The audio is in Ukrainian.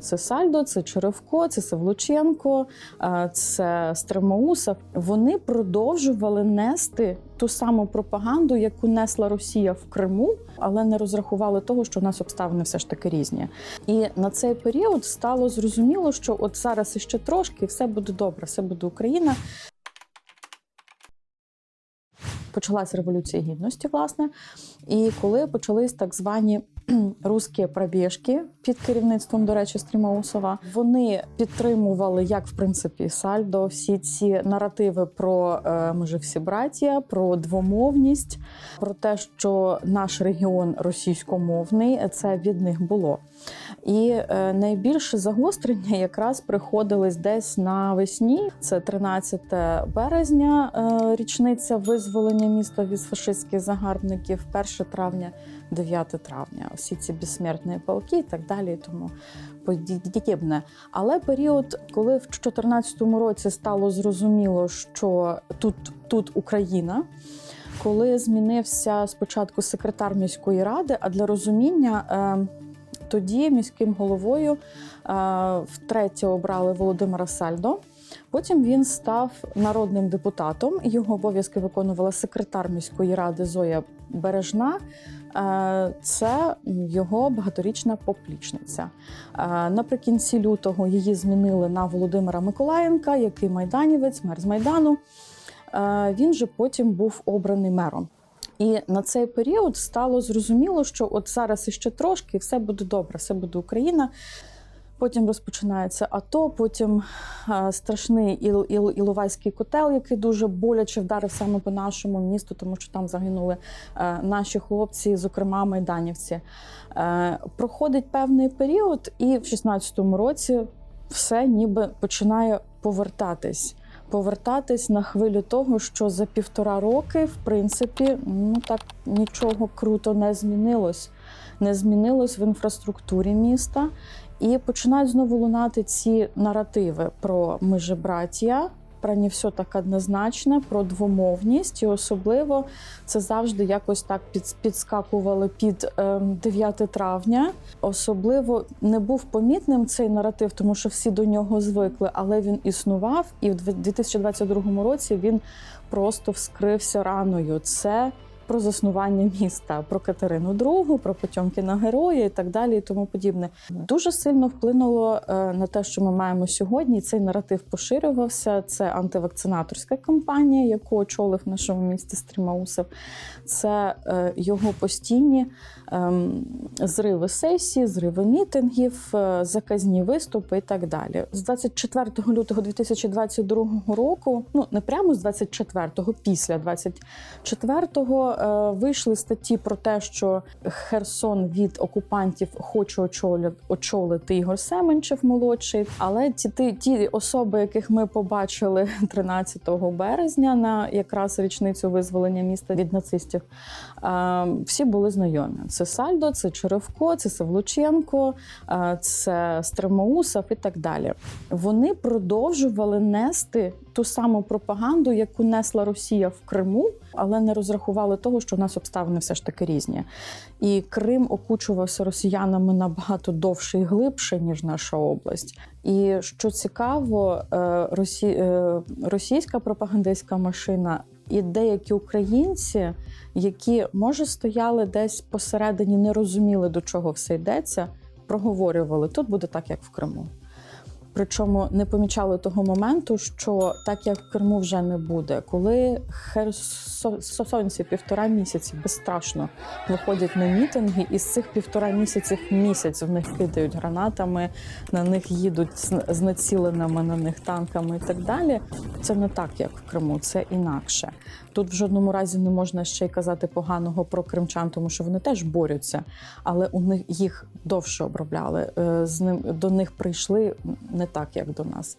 Це Сальдо, це Черевко, це Савлученко, це Стремоусов. Вони продовжували нести ту саму пропаганду, яку несла Росія в Криму, але не розрахували того, що у нас обставини все ж таки різні. І на цей період стало зрозуміло, що от зараз іще трошки, і все буде добре, все буде Україна. Почалася революція гідності, власне. І коли почались так звані русські пробіжки під керівництвом, до речі, Стрімаусова, вони підтримували, як в принципі Сальдо, всі ці наративи про е, ми же всі браття, про двомовність, про те, що наш регіон російськомовний, це від них було. І е, найбільше загострення якраз приходилось десь навесні. Це 13 березня, е, річниця визволення міста від фашистських загарбників, 1 травня, 9 травня. Всі ці безсмертні полки і так далі. і Тому подібне. Але період, коли в 2014 році стало зрозуміло, що тут, тут Україна. Коли змінився спочатку секретар міської ради, а для розуміння е, тоді міським головою е, втретє обрали Володимира Сальдо. Потім він став народним депутатом. Його обов'язки виконувала секретар міської ради Зоя Бережна. Е, Це його багаторічна поплічниця. Е, Наприкінці лютого її змінили на Володимира Миколаєнка, який майданівець, мер з майдану. Е, Він же потім був обраний мером. І на цей період стало зрозуміло, що от зараз іще трошки, і все буде добре, все буде Україна. Потім розпочинається АТО, потім е, страшний Іл, Іл, Іловайський котел, який дуже боляче вдарив саме по нашому місту, тому що там загинули е, наші хлопці, зокрема майданівці. Е, проходить певний період, і в 16-му році все ніби починає повертатись. Повертатись на хвилю того, що за півтора роки, в принципі, ну так нічого круто не змінилось. Не змінилось в інфраструктурі міста. І починають знову лунати ці наративи про ми же браття, про не все так однозначно, про двомовність. І особливо це завжди якось так під, під ем, 9 травня. Особливо не був помітним цей наратив, тому що всі до нього звикли, але він існував, і в 2022 році він просто вскрився раною. Це про заснування міста, про Катерину II, про Потьомкіна героя і так далі, і тому подібне. Дуже сильно вплинуло е, на те, що ми маємо сьогодні. Цей наратив поширювався. Це антивакцинаторська кампанія, яку очолив в нашому місті Стрімаусов. Це е, його постійні ем, зриви сесії, зриви мітингів, е, заказні виступи і так далі. З 24 лютого 2022 року, ну не прямо з 24-го, після 24-го е, вийшли статті про те, що Херсон від окупантів хоче очолити, Ігор Семенчев молодший. Але ті, ті, особи, яких ми побачили 13 березня на якраз річницю визволення міста від нацистів, е, всі були знайомі. Це Сальдо, це Черевко, це Савлученко, е, це Стремоусов і так далі. Вони продовжували нести ту саму пропаганду, яку несла Росія в Криму, але не розрахували того, що у нас обставини все ж таки різні. І Крим окучувався росіянами набагато довше і глибше, ніж наша область. І що цікаво, е, росі... е, російська пропагандистська машина і деякі українці, які може стояли десь посередині, не розуміли, до чого все йдеться, проговорювали тут буде так, як в Криму. Причому не помічали того моменту, що так як в Криму вже не буде, коли херсонці півтора місяці безстрашно виходять на мітинги, і з цих півтора місяців місяць в них кидають гранатами, на них їдуть з націленими на них танками і так далі. Це не так, як в Криму, це інакше. Тут в жодному разі не можна ще й казати поганого про кримчан, тому що вони теж борються, але у них їх довше обробляли. Е, З ним до них прийшли не так, як до нас.